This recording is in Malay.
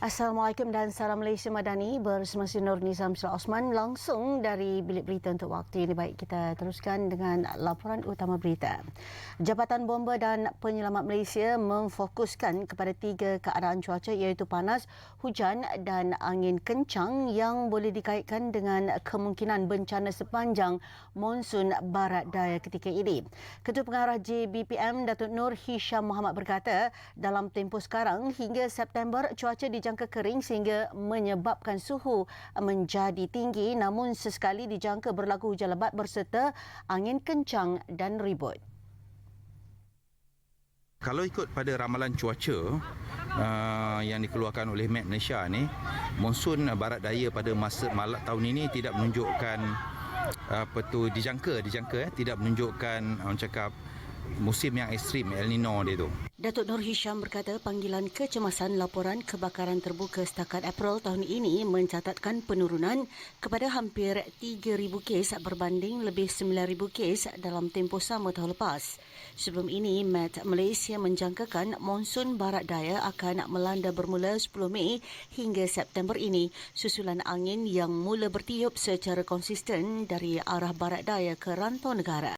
Assalamualaikum dan salam Malaysia Madani bersama saya Nur Nizam Syah Osman langsung dari Bilik Berita untuk waktu ini. Baik, kita teruskan dengan laporan utama berita. Jabatan Bomba dan Penyelamat Malaysia memfokuskan kepada tiga keadaan cuaca iaitu panas, hujan dan angin kencang yang boleh dikaitkan dengan kemungkinan bencana sepanjang monsun barat daya ketika ini. Ketua Pengarah JBPM Datuk Nur Hisham Muhammad berkata, dalam tempoh sekarang hingga September cuaca dijangka dijangka kering sehingga menyebabkan suhu menjadi tinggi namun sesekali dijangka berlaku hujan lebat berserta angin kencang dan ribut. Kalau ikut pada ramalan cuaca uh, yang dikeluarkan oleh Met Malaysia ni, monsun barat daya pada masa malak tahun ini tidak menunjukkan apa tu dijangka dijangka eh tidak menunjukkan orang cakap musim yang ekstrim El Nino dia tu. Datuk Nur Hisham berkata panggilan kecemasan laporan kebakaran terbuka setakat April tahun ini mencatatkan penurunan kepada hampir 3,000 kes berbanding lebih 9,000 kes dalam tempoh sama tahun lepas. Sebelum ini, Met Malaysia menjangkakan monsun barat daya akan melanda bermula 10 Mei hingga September ini susulan angin yang mula bertiup secara konsisten dari arah barat daya ke rantau negara.